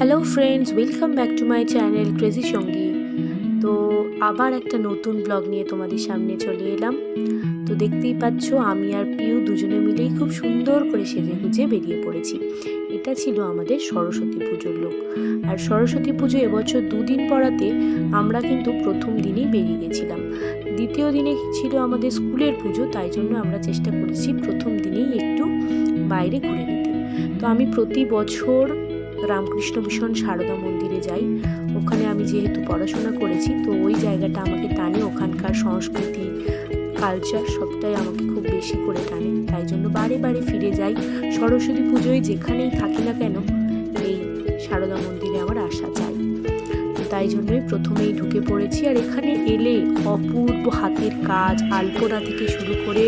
Hello friends welcome back to my channel crazy Sangi তো আবার একটা নতুন ব্লগ নিয়ে তোমাদের সামনে চলে এলাম। তো দেখতেই পাচ্ছ, আমি আর পিউ দুজনে মিলেই খুব সুন্দর করে সেজে গুজে বেরিয়ে পড়েছি। এটা ছিল আমাদের সরস্বতী পুজোর লোক আর সরস্বতী পুজো এবছর দুদিন পড়াতে আমরা কিন্তু প্রথম দিনেই বেরিয়ে গেছিলাম। দ্বিতীয় দিনে ছিল আমাদের স্কুলের পুজো, তাই জন্য আমরা চেষ্টা করেছি প্রথম দিনেই একটু বাইরে ঘুরে নিতে। তো আমি প্রতি বছর রামকৃষ্ণ মিশন সারদা মন্দিরে যাই। ওখানে আমি যেহেতু পড়াশোনা করেছি, তো ওই জায়গাটা আমাকে টানে। ওখানকার সংস্কৃতি কালচার সবটাই আমাকে খুব বেশি করে টানে। তাই জন্য বারে বারে ফিরে যাই। সরস্বতী পুজোয় যেখানেই থাকি না কেন, এই সারদা মন্দিরে আমার আসা চাই। তাই জন্যই প্রথমেই ঢুকে পড়েছি। আর এখানে এলে অপূর্ব হাতের কাজ, আলপনা থেকে শুরু করে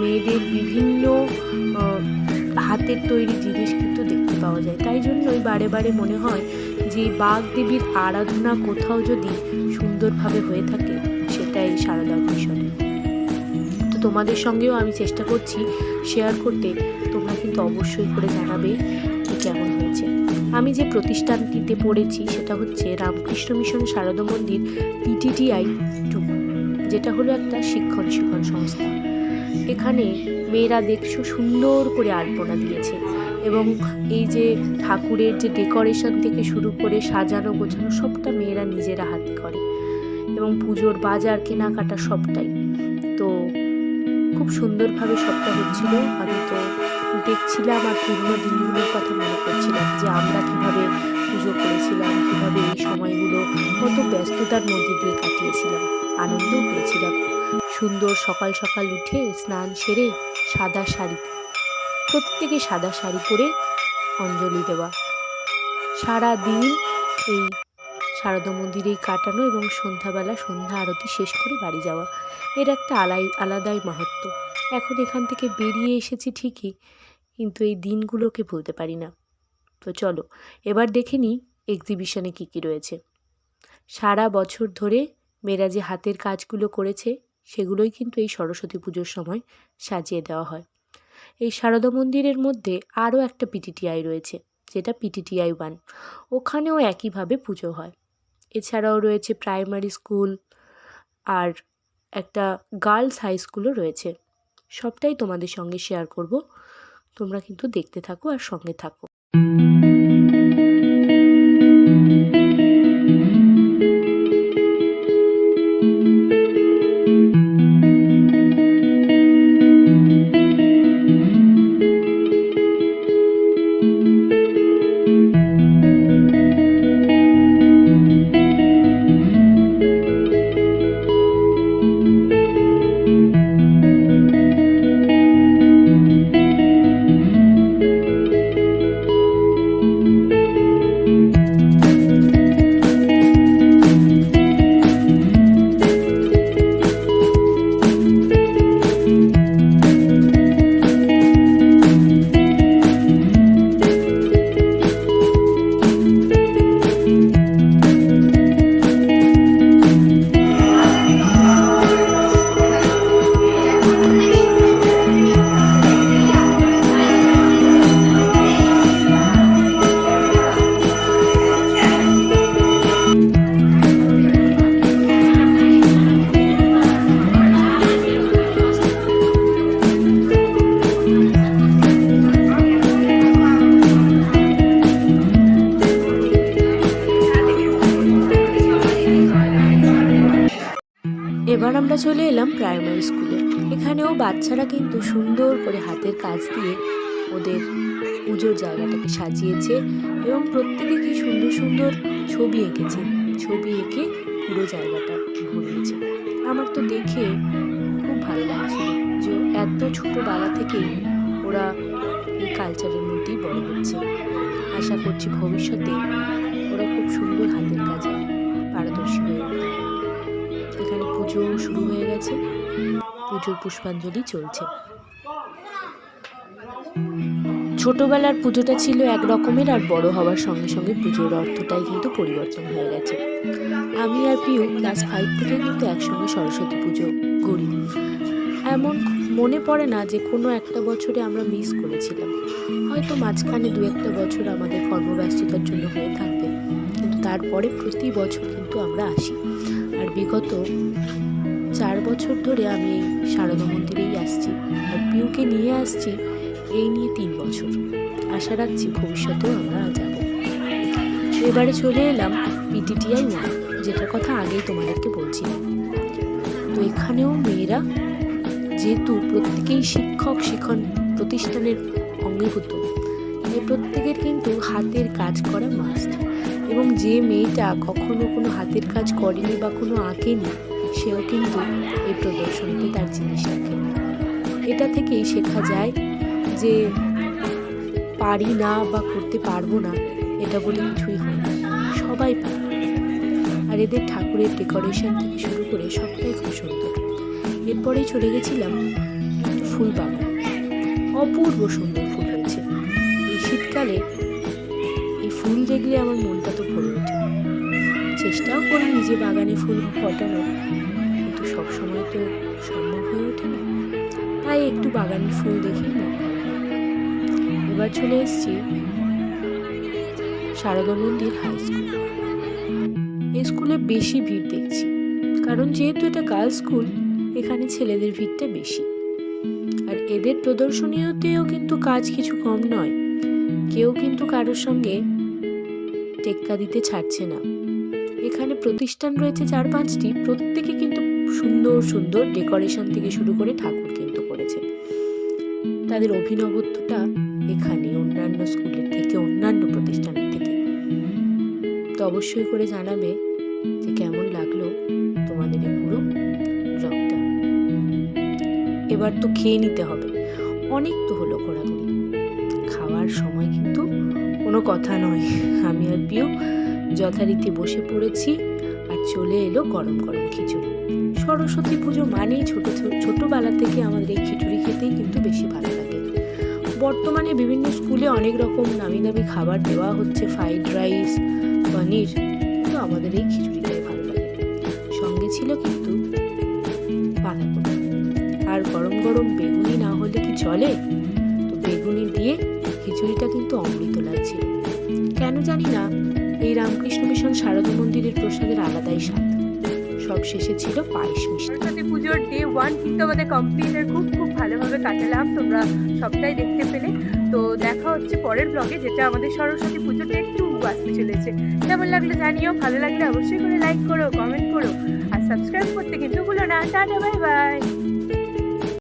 মেয়েদের বিভিন্ন হাতের তৈরি জিনিস পাওয়া যায়। তাই জন্যই বারে বারে মনে হয় যে বাঘ দেবীর আরাধনা কোথাও যদি সুন্দরভাবে হয়ে থাকে, সেটাই সারদা মিশনে তো তোমাদের সঙ্গেও আমি চেষ্টা করছি শেয়ার করতে। তোমরা কিন্তু অবশ্যই করে জানাবে যে কেমন হয়েছে। আমি যে প্রতিষ্ঠানটিতে পড়েছি, সেটা হচ্ছে রামকৃষ্ণ মিশন সারদা মন্দির পিটিটিআই টু যেটা হলো একটা শিক্ষণ শিক্ষণ সংস্থা। এখানে মেয়েরা দেখছ সুন্দর করে আলপনা দিয়েছে। এবং এই যে ঠাকুরের যে ডেকোরেশন থেকে শুরু করে সাজানো, গোছানো সবটা মেয়েরা নিজেরা হাতে করে। এবং পুজোর বাজার, কেনাকাটা সবটাই। তো খুব সুন্দরভাবে সবটা হচ্ছিল। আমি তো দেখছিলাম আর পুরনো দিনগুলোর কথা মনে করছিলাম যে আমরা কীভাবে পুজো করেছিলাম, কীভাবে এই সময়গুলো কত ব্যস্ততার মধ্যে দিয়ে কাটিয়েছিলাম। আনন্দও পেয়েছিলাম। সুন্দর সকাল সকাল উঠে স্নান সেরে সাদা শাড়ি প্রত্যেকে সাদা শাড়ি পরে অঞ্জলি দেওয়া। সারা দিন এই শারদা মন্দিরেই কাটানো এবং সন্ধ্যাবেলা সন্ধ্যা আরতি শেষ করে বাড়ি যাওয়া। এর একটা আলাই, আলাদাই মাহাত্ম। এখন এখান থেকে বেরিয়ে এসেছি ঠিকই, কিন্তু এই দিনগুলোকে ভুলতে পারি না। তো চলো, এবার দেখে নিই এক্সিবিশনে কী কী রয়েছে। সারা বছর ধরে মেয়েরা যে হাতের কাজগুলো করেছে, সেগুলোই কিন্তু এই সরস্বতী পুজোর সময় সাজিয়ে দেওয়া হয়। এই সারদা মন্দিরের মধ্যে আরও একটা পিটিটিআই রয়েছে, যেটা পিটিটিআই ওয়ান। ওখানেও একইভাবে পুজো হয়। এছাড়াও রয়েছে প্রাইমারি স্কুল আর একটা গার্লস হাই স্কুলও রয়েছে। সবটাই তোমাদের সঙ্গে শেয়ার করব। তোমরা কিন্তু দেখতে থাকো আর সঙ্গে থাকো। আমরা চলে এলাম প্রাইমারি স্কুলে। এখানেও বাচ্চারা কিন্তু সুন্দর করে হাতের কাজ দিয়ে ওদের পুজোর জায়গাটাকে সাজিয়েছে এবং প্রত্যেকে কি সুন্দর সুন্দর ছবি এঁকেছে। ছবি এঁকে পুরো জায়গাটা ভরিয়েছে আমার তো দেখে খুব ভালো লাগছিল যে এত ছোটোবেলা থেকেই ওরা এই কালচারের মধ্যেই বড় হচ্ছে। আশা করছি ভবিষ্যতে ওরা খুব সুন্দর হাতের কাজে পারদর্শী হয়ে উঠবে। পুজো শুরু হয়ে গেছে। পুজোর পুষ্পাঞ্জলি চলছে। ছোটবেলার পুজোটা ছিল এক রকমের আর বড় হওয়ার সঙ্গে সঙ্গে পুজোর অর্থটাই কিন্তু পরিবর্তন হয়ে গেছে। আমি আর পিউ ক্লাস ফাইভ থেকে কিন্তু একসঙ্গে সরস্বতী পুজো করি। এমন মনে পড়ে না যে কোনো একটা বছরে আমরা মিস করেছিলাম। হয়তো মাঝখানে দু একটা বছর আমাদের কর্মব্যস্ততার জন্য হয়ে থাকবে। কিন্তু তারপরে প্রতি বছর কিন্তু আমরা আসি। আর বিগত চার বছর ধরে আমি এই মন্দিরেই আসছি আর পিউকে নিয়ে আসছি এই নিয়ে তিন বছর। আশা রাখছি ভবিষ্যতেও আমরা যাব। এবারে চলে এলাম পিটিটিআই ওয়ান যেটার কথা আগেই তোমাদেরকে বলছিলাম তো এখানেও মেয়েরা যেহেতু প্রত্যেকেই শিক্ষক শিক্ষণ প্রতিষ্ঠানের অঙ্গীভূত তাই প্রত্যেকের কিন্তু হাতের কাজ করা মাস্ট এবং যে মেয়েটা কখনো কোনো হাতের কাজ করেনি বা কোনো আঁকেনি, সেও কিন্তু এই প্রদর্শনীতে তার জিনিস রাখে এটা থেকেই শেখা যায় যে পারি না বা করতে পারব না, এটা বলে কিছুই হয় না। সবাই পারে। আর এদের ঠাকুরের ডেকোরেশন থেকে শুরু করে সবটাই খুব সুন্দর। এরপরেই চলে গেছিলাম ফুল বাগান অপূর্ব সুন্দর। শীতকালে এই ফুল দেখলে আমার মনটা তো ভরে ওঠে। চেষ্টাও করি নিজে বাগানে ফুল ফটানোর, কিন্তু সবসময় তো সম্ভব হয়ে ওঠে না। তাই একটু বাগানের ফুল মন এবার চলে এসছি সারদা মন্দির হাই স্কুল। এই স্কুলে বেশি ভিড় দেখছি, কারণ যেহেতু এটা গার্লস স্কুল, এখানে ছেলেদের ভিড়টা বেশি। আর এদের প্রদর্শনীতেও কিন্তু কাজ কিছু কম নয়। কেউ কিন্তু কারোর সঙ্গে টেক্কা দিতে ছাড়ছে না। এখানে প্রতিষ্ঠান রয়েছে চার পাঁচটি, প্রত্যেকে কিন্তু সুন্দর সুন্দর ডেকোরেশন থেকে শুরু করে ঠাকুর কিন্তু করেছে। তাদের অভিনবত্বটা এখানে অন্যান্য স্কুলের থেকে, অন্যান্য প্রতিষ্ঠানের থেকে। তো অবশ্যই করে জানাবে যে কেমন লাগল তোমাদের এই পুরো ব্লগটা এবার তো খেয়ে নিতে হবে। অনেক তো হলো ঘোরাঘুরি। খাওয়ার সময় কিন্তু কোনো কথা নয়। আমি আর পিউ যথারীতি বসে পড়েছি আর চলে এলো গরম গরম খিচুড়ি। সরস্বতী পুজো মানেই ছোট ছোটবেলা থেকে আমাদের এই খিচুড়ি খেতেই কিন্তু বেশি ভালো লাগে। বর্তমানে বিভিন্ন স্কুলে অনেক রকম নামি দামি খাবার দেওয়া হচ্ছে, ফ্রাইড রাইস, পনির। কিন্তু আমাদের এই খিচুড়িটাই ভালো লাগে। সঙ্গে ছিল কিন্তু বাঁধাকপি আর গরম গরম বেগুনি না হলে কি চলে? তো বেগুনি দিয়ে খিচুড়িটা কিন্তু অমৃত লাগছিল। কেন জানি না, এই রামকৃষ্ণ মিশন শারদা মন্দিরের প্রসাদের আলাদাই স্বাদ। সব শেষে ছিল পায়েস মিষ্টি। পুজোর ডে ওয়ান কিন্তু আমাদের কমপ্লিট খুব খুব ভালোভাবে কাটালাম। তোমরা সবটাই দেখতে পেলে। তো দেখা হচ্ছে পরের ব্লগে যেটা আমাদের সরস্বতী পুজোটা একটু আসতে চলেছে। কেমন লাগল জানিও। ভালো লাগলে অবশ্যই করে লাইক করো কমেন্ট করো। আর সাবস্ক্রাইব করতে কিন্তু ভুলো না। Tata bye bye